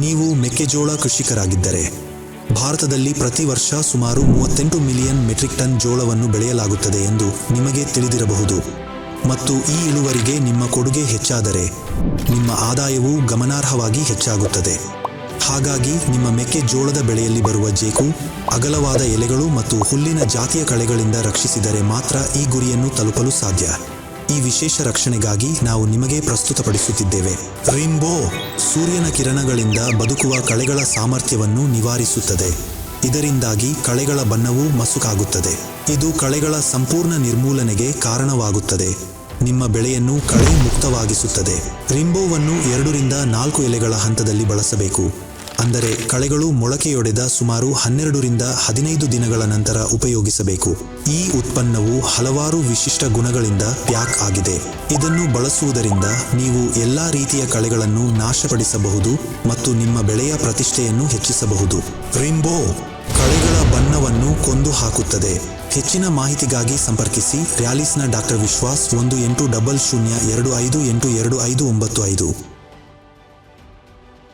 ನೀವು ಮೆಕ್ಕೆಜೋಳ ಕೃಷಿಕರಾಗಿದ್ದರೆ ಭಾರತದಲ್ಲಿ ಪ್ರತಿ ವರ್ಷ ಸುಮಾರು ಮೂವತ್ತೆಂಟು ಮಿಲಿಯನ್ ಮೆಟ್ರಿಕ್ ಟನ್ ಜೋಳವನ್ನು ಬೆಳೆಯಲಾಗುತ್ತದೆ ಎಂದು ನಿಮಗೆ ತಿಳಿದಿರಬಹುದು. ಮತ್ತು ಈ ಇಳುವರಿಗೆ ನಿಮ್ಮ ಕೊಡುಗೆ ಹೆಚ್ಚಾದರೆ ನಿಮ್ಮ ಆದಾಯವು ಗಮನಾರ್ಹವಾಗಿ ಹೆಚ್ಚಾಗುತ್ತದೆ. ಹಾಗಾಗಿ ನಿಮ್ಮ ಮೆಕ್ಕೆಜೋಳದ ಬೆಳೆಯಲ್ಲಿ ಬರುವ ಜೇಕು, ಅಗಲವಾದ ಎಲೆಗಳು ಮತ್ತು ಹುಲ್ಲಿನ ಜಾತಿಯ ಕಳೆಗಳಿಂದ ರಕ್ಷಿಸಿದರೆ ಮಾತ್ರ ಈ ಗುರಿಯನ್ನು ತಲುಪಲು ಸಾಧ್ಯ. ಈ ವಿಶೇಷ ರಕ್ಷಣೆಗಾಗಿ ನಾವು ನಿಮಗೆ ಪ್ರಸ್ತುತಪಡಿಸುತ್ತಿದ್ದೇವೆ. ರಿಂಬೋ ಸೂರ್ಯನ ಕಿರಣಗಳಿಂದ ಬದುಕುವ ಕಳೆಗಳ ಸಾಮರ್ಥ್ಯವನ್ನು ನಿವಾರಿಸುತ್ತದೆ. ಇದರಿಂದಾಗಿ ಕಳೆಗಳ ಬಣ್ಣವು ಮಸುಕಾಗುತ್ತದೆ. ಇದು ಕಳೆಗಳ ಸಂಪೂರ್ಣ ನಿರ್ಮೂಲನೆಗೆ ಕಾರಣವಾಗುತ್ತದೆ. ನಿಮ್ಮ ಬೆಳೆಯನ್ನು ಕಳೆ ಮುಕ್ತವಾಗಿಸುತ್ತದೆ. ರಿಂಬೋವನ್ನು ಎರಡರಿಂದ ನಾಲ್ಕು ಎಲೆಗಳ ಹಂತದಲ್ಲಿ ಬಳಸಬೇಕು. ಅಂದರೆ ಕಳೆಗಳು ಮೊಳಕೆಯೊಡೆದ ಸುಮಾರು ಹನ್ನೆರಡರಿಂದ ಹದಿನೈದು ದಿನಗಳ ನಂತರ ಉಪಯೋಗಿಸಬೇಕು. ಈ ಉತ್ಪನ್ನವು ಹಲವಾರು ವಿಶಿಷ್ಟ ಗುಣಗಳಿಂದ ಪ್ಯಾಕ್ ಆಗಿದೆ. ಇದನ್ನು ಬಳಸುವುದರಿಂದ ನೀವು ಎಲ್ಲಾ ರೀತಿಯ ಕಳೆಗಳನ್ನು ನಾಶಪಡಿಸಬಹುದು ಮತ್ತು ನಿಮ್ಮ ಬೆಳೆಯ ಪ್ರತಿಷ್ಠೆಯನ್ನು ಹೆಚ್ಚಿಸಬಹುದು. ರಿಂಬೋ ಕಳೆಗಳ ಬಣ್ಣವನ್ನು ಕೊಂದು ಹಾಕುತ್ತದೆ ಹೆಚ್ಚಿನ ಮಾಹಿತಿಗಾಗಿ ಸಂಪರ್ಕಿಸಿ ರ್ಯಾಲಿಸ್ನ ಡಾಕ್ಟರ್ ವಿಶ್ವಾಸ್ ಒಂದು ಎಂಟು ಡಬಲ್ ಶೂನ್ಯ ಎರಡು ಐದು ಎಂಟು ಎರಡು ಐದು ಒಂಬತ್ತು ಐದು.